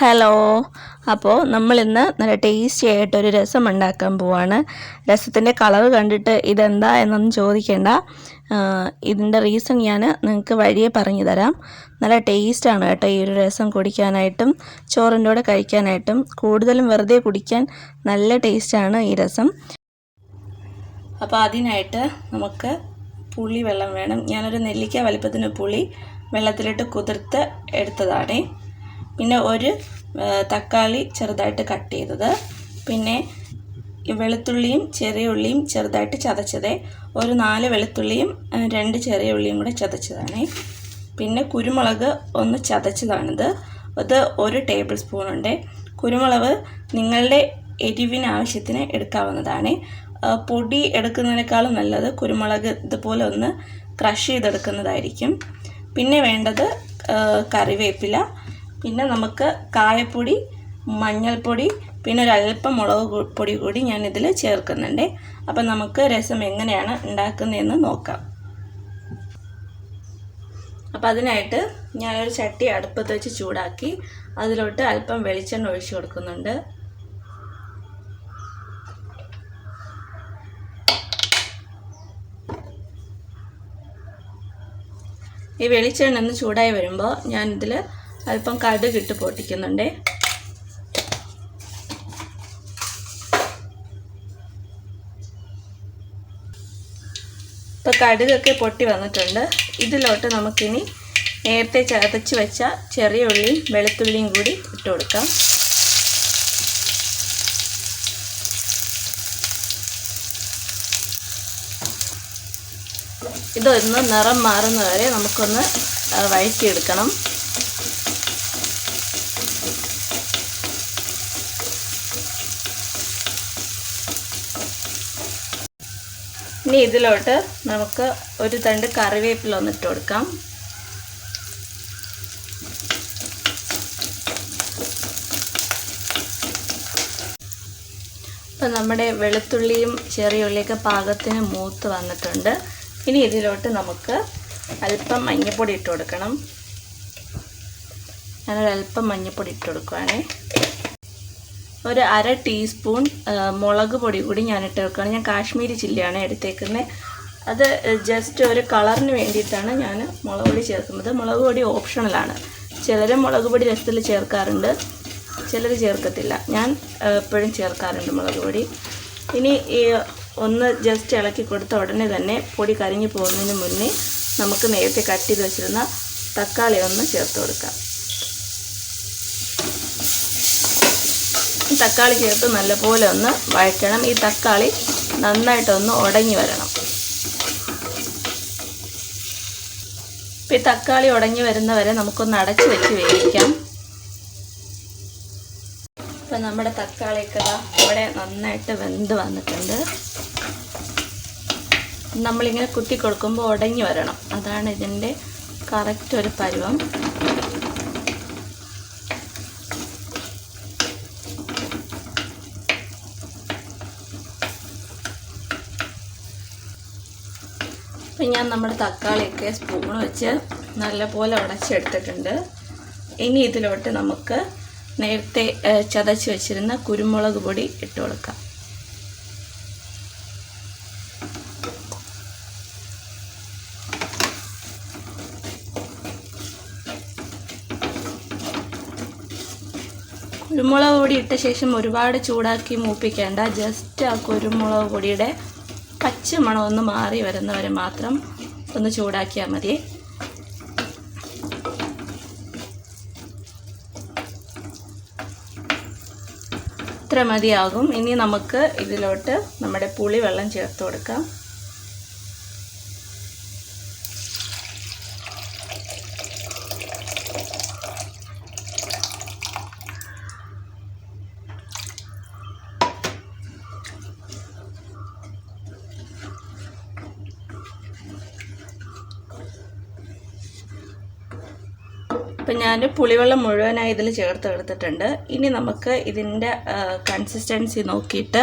Hello. അപ്പോൾ നമ്മളിന്ന് നല്ല ടേസ്റ്റി ആയിട്ടൊരു രസം ഉണ്ടാക്കാൻ പോവാണ്. രസത്തിന്റെ കളർ കണ്ടിട്ട് ഇതെന്താ എന്നൊന്നും ചോദിക്കേണ്ട. ഇതിന്റെ റീസൺ ഞാൻ നിങ്ങൾക്ക് വഴിയെ പറഞ്ഞു തരാം. നല്ല ടേസ്റ്റാണ് കേട്ടോ ഈ ഒരു രസം കുടിക്കാനായിട്ടും ചോറിന്റെ കൂടെ കഴിക്കാനായിട്ടും. കൂടുതലും വെറുതെ കുടിക്കാൻ നല്ല ടേസ്റ്റാണ് ഈ രസം. അപ്പോൾ അതിനായിട്ട് നമുക്ക് പുളി വെള്ളം വേണം. ഞാനൊരു നെല്ലിക്ക വലിപ്പത്തിന് പുളി വെള്ളത്തിലിട്ട് കുതിർത്ത് എടുത്തതാണേ. പിന്നെ ഒരു തക്കാളി ചെറുതായിട്ട് കട്ട് ചെയ്തത്. പിന്നെ വെളുത്തുള്ളിയും ചെറിയ ഉള്ളിയും ചെറുതായിട്ട് ചതച്ചത്. ഒരു നാല് വെളുത്തുള്ളിയും രണ്ട് ചെറിയ ഉള്ളിയും കൂടെ ചതച്ചതാണ്. പിന്നെ കുരുമുളക് ഒന്ന് ചതച്ചതാണിത്. അത് ഒരു ടേബിൾ സ്പൂണുണ്ട്. കുരുമുളക് നിങ്ങളുടെ എരിവിന് ആവശ്യത്തിന് എടുക്കാവുന്നതാണ് പൊടി എടുക്കുന്നതിനേക്കാളും നല്ലത് കുരുമുളക് ഇതുപോലെ ഒന്ന് ക്രഷ് ചെയ്തെടുക്കുന്നതായിരിക്കും. പിന്നെ വേണ്ടത് കറിവേപ്പില. പിന്നെ നമുക്ക് കായപ്പൊടി മഞ്ഞൾപ്പൊടി പിന്നെ അല്പം മുളക് പൊടി കൂടി ഞാൻ ഇതിൽ ചേർക്കുന്നുണ്ട്. അപ്പം നമുക്ക് രസം എങ്ങനെയാണ് ഉണ്ടാക്കുന്നതെന്ന് നോക്കാം. അപ്പം അതിനായിട്ട് ഞാനൊരു ചട്ടി അടുപ്പത്ത് വെച്ച് ചൂടാക്കി അതിലോട്ട് അല്പം വെളിച്ചെണ്ണ ഒഴിച്ചു കൊടുക്കുന്നുണ്ട്. ഈ വെളിച്ചെണ്ണ ഒന്ന് ചൂടായി വരുമ്പോൾ ഞാനിതിൽ അല്പം കടുക് ഇട്ട് പൊട്ടിക്കുന്നുണ്ട്. ഇപ്പോൾ കടുകൊക്കെ പൊട്ടി വന്നിട്ടുണ്ട്. ഇതിലോട്ട് നമുക്കിനി നേരത്തെ ചതച്ച് വെച്ച ചെറിയ ഉള്ളിയും വെളുത്തുള്ളിയും കൂടി ഇട്ട് കൊടുക്കാം. ഇതൊന്ന് നിറം മാറുന്ന വരെ നമുക്കൊന്ന് വഴക്കിയെടുക്കണം ഇനി ഇതിലോട്ട് നമുക്ക് ഒരു തണ്ട് കറിവേപ്പില ഒന്നിട്ട് കൊടുക്കാം. ഇപ്പം നമ്മുടെ വെളുത്തുള്ളിയും ചെറിയ ഉള്ളിയൊക്കെ പാകത്തിന് മൂത്ത് വന്നിട്ടുണ്ട്. ഇനി ഇതിലോട്ട് നമുക്ക് അല്പം മഞ്ഞൾപ്പൊടി ഇട്ട് കൊടുക്കണം. ഞാനൊരല്പം മഞ്ഞൾപ്പൊടി ഇട്ട് കൊടുക്കുവാണേ. ഒരു അര ടീസ്പൂൺ മുളക് പൊടി കൂടി ഞാൻ ഇട്ടേക്കാണ് ഞാൻ കാശ്മീരി ചില്ലിയാണ് എടുത്തേക്കുന്നത്. അത് ജസ്റ്റ് ഒരു കളറിന് വേണ്ടിയിട്ടാണ് ഞാൻ മുളക് പൊടി ചേർക്കുന്നത്. മുളക് പൊടി ഓപ്ഷണലാണ് ചിലർ മുളക് പൊടി രസത്തിൽ ചേർക്കാറുണ്ട്. ചിലർ ചേർക്കത്തില്ല. ഞാൻ എപ്പോഴും ചേർക്കാറുണ്ട് മുളക് പൊടി. ഇനി ഈ ഒന്ന് ജസ്റ്റ് ഇളക്കി കൊടുത്ത ഉടനെ തന്നെ പൊടി കരിഞ്ഞു പോകുന്നതിന് മുന്നേ നമുക്ക് നേരത്തെ കട്ട് ചെയ്ത് വെച്ചിരുന്ന തക്കാളി ഒന്ന് ചേർത്ത് കൊടുക്കാം. തക്കാളി ചേർത്ത് നല്ലപോലെ ഒന്ന് വഴറ്റണം. ഈ തക്കാളി നന്നായിട്ടൊന്ന് ഉടങ്ങി വരണം. ഇപ്പം ഈ തക്കാളി ഉടങ്ങി വരുന്നവരെ നമുക്കൊന്ന് അടച്ച് വെച്ച് വേവിക്കാം. ഇപ്പം നമ്മുടെ തക്കാളിയൊക്കെ ഇവിടെ നന്നായിട്ട് വെന്ത് വന്നിട്ടുണ്ട്. നമ്മളിങ്ങനെ കുത്തി കൊടുക്കുമ്പോൾ ഉടങ്ങി വരണം. അതാണ് ഇതിന്റെ കറക്റ്റ് ഒരു പരുവം. അപ്പം ഞാൻ നമ്മുടെ തക്കാളിയൊക്കെ സ്പൂൺ വെച്ച് നല്ലപോലെ ഉടച്ചെടുത്തിട്ടുണ്ട്. ഇനി ഇതിലോട്ട് നമുക്ക് നേരത്തെ ചതച്ച് വെച്ചിരുന്ന കുരുമുളക് പൊടി ഇട്ട് കൊടുക്കാം. കുരുമുളക് പൊടി ഇട്ട ശേഷം ഒരുപാട് ചൂടാക്കി മൂപ്പിക്കേണ്ട ജസ്റ്റ് ആ കുരുമുളക് പൊടിയുടെ പച്ച മണമൊന്ന് മാറി വരുന്നവരെ മാത്രം ഒന്ന് ചൂടാക്കിയാൽ മതി. ഇത്ര മതിയാകും. ഇനി നമുക്ക് ഇതിലോട്ട് നമ്മുടെ പുളി വെള്ളം ചേർത്ത് കൊടുക്കാം. ഇപ്പം ഞാൻ പുളിവെള്ളം മുഴുവനായി ഇതിൽ ചേർത്ത് എടുത്തിട്ടുണ്ട്. ഇനി നമുക്ക് ഇതിന്റെ കൺസിസ്റ്റൻസി നോക്കിയിട്ട്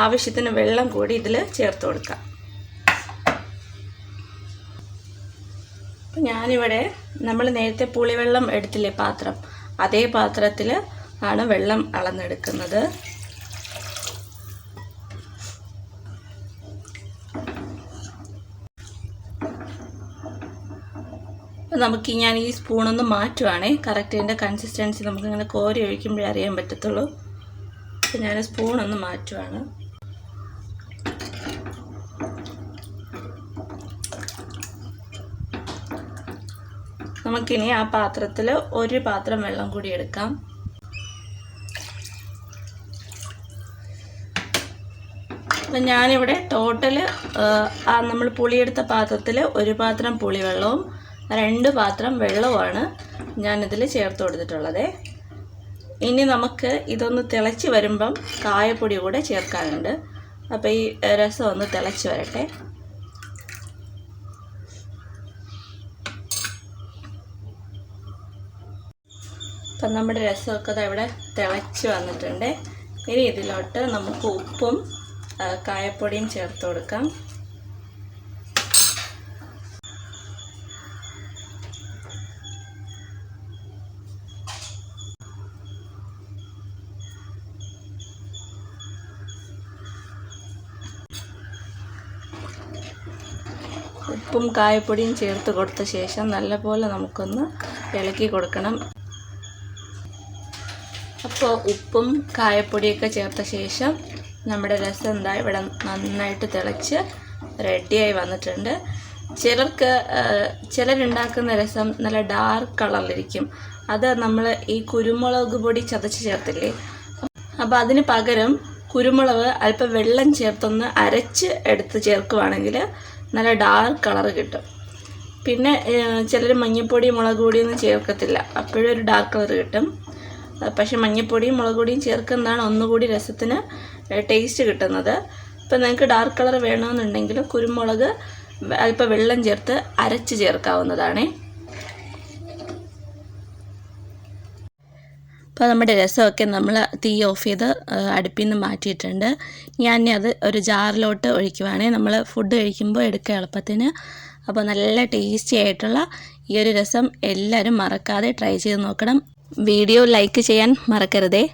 ആവശ്യത്തിന് വെള്ളം കൂടി ഇതിൽ ചേർത്ത് കൊടുക്കാം. അപ്പം ഞാനിവിടെ നമ്മൾ നേരത്തെ പുളിവെള്ളം എടുത്തില്ലേ പാത്രം അതേ പാത്രത്തിൽ ആണ് വെള്ളം അളന്നെടുക്കുന്നത്. അപ്പോൾ നമുക്ക് ഞാൻ ഈ സ്പൂണൊന്ന് മാറ്റുവാണേ. കറക്റ്റ് ഇതിന്റെ കൺസിസ്റ്റൻസി നമുക്കിങ്ങനെ കോരി ഒഴിക്കുമ്പോഴേ അറിയാൻ പറ്റത്തുള്ളൂ. അപ്പോൾ ഞാൻ സ്പൂണൊന്ന് മാറ്റുവാണ്. നമുക്കിനി ആ പാത്രത്തിൽ ഒരു പാത്രം വെള്ളം കൂടി എടുക്കാം. അപ്പം ഞാനിവിടെ ടോട്ടൽ നമ്മൾ പുളിയെടുത്ത പാത്രത്തിൽ ഒരു പാത്രം പുളിവെള്ളവും രണ്ട് പാത്രം വെള്ളമാണ് ഞാനിതിൽ ചേർത്ത് കൊടുത്തിട്ടുള്ളത്. ഇനി നമുക്ക് ഇതൊന്ന് തിളച്ച് വരുമ്പം കായപ്പൊടി കൂടെ ചേർക്കാനുണ്ട്. അപ്പോൾ ഈ രസം ഒന്ന് തിളച്ച് വരട്ടെ. അപ്പം നമ്മുടെ രസമൊക്കെ ഇവിടെ തിളച്ച് വന്നിട്ടുണ്ട്. ഇനി ഇതിലോട്ട് നമുക്ക് ഉപ്പും കായപ്പൊടിയും ചേർത്ത് കൊടുക്കാം. ഉപ്പും കായപ്പൊടിയും ചേർത്ത് കൊടുത്ത ശേഷം നല്ലപോലെ നമുക്കൊന്ന് ഇളക്കി കൊടുക്കണം. അപ്പോൾ ഉപ്പും കായപ്പൊടിയൊക്കെ ചേർത്ത ശേഷം നമ്മുടെ രസം എന്താ ഇവിടെ നന്നായിട്ട് തിളച്ച് റെഡിയായി വന്നിട്ടുണ്ട്. ചിലർക്ക് ചിലരുണ്ടാക്കുന്ന രസം നല്ല ഡാർക്ക് കളറിലിരിക്കും അത് നമ്മൾ ഈ കുരുമുളക് പൊടി ചതച്ച് ചേർത്തില്ലേ? അപ്പോൾ അതിന് പകരം കുരുമുളക് അല്പം വെള്ളം ചേർത്തൊന്ന് അരച്ച് എടുത്ത് ചേർക്കുവാണെങ്കിൽ നല്ല ഡാർക്ക് കളർ കിട്ടും. പിന്നെ ചിലർ മഞ്ഞൾപ്പൊടി മുളക് പൊടിയൊന്നും ചേർക്കത്തില്ല. അപ്പോഴും ഒരു ഡാർക്ക് കളർ കിട്ടും. പക്ഷേ മഞ്ഞൾപ്പൊടിയും മുളക് പൊടിയും ചേർക്കുന്നതാണ് ഒന്നുകൂടി രസത്തിന് ടേസ്റ്റ് കിട്ടുന്നത്. ഇപ്പം നിങ്ങൾക്ക് ഡാർക്ക് കളർ വേണമെന്നുണ്ടെങ്കിൽ കുരുമുളക് അല്പം വെള്ളം ചേർത്ത് അരച്ച് ചേർക്കാവുന്നതാണേ. അപ്പോൾ നമ്മുടെ രസമൊക്കെ നമ്മൾ തീ ഓഫ് ചെയ്ത് അടുപ്പിൽ നിന്ന് മാറ്റിയിട്ടുണ്ട്. ഞാൻ അത് ഒരു ജാറിലോട്ട് ഒഴിക്കുവാണെങ്കിൽ നമ്മൾ ഫുഡ് കഴിക്കുമ്പോൾ എടുക്കുക എളുപ്പത്തിന്. അപ്പോൾ നല്ല ടേസ്റ്റി ആയിട്ടുള്ള ഈ ഒരു രസം എല്ലാവരും മറക്കാതെ ട്രൈ ചെയ്ത് നോക്കണം. വീഡിയോ ലൈക്ക് ചെയ്യാൻ മറക്കരുതേ.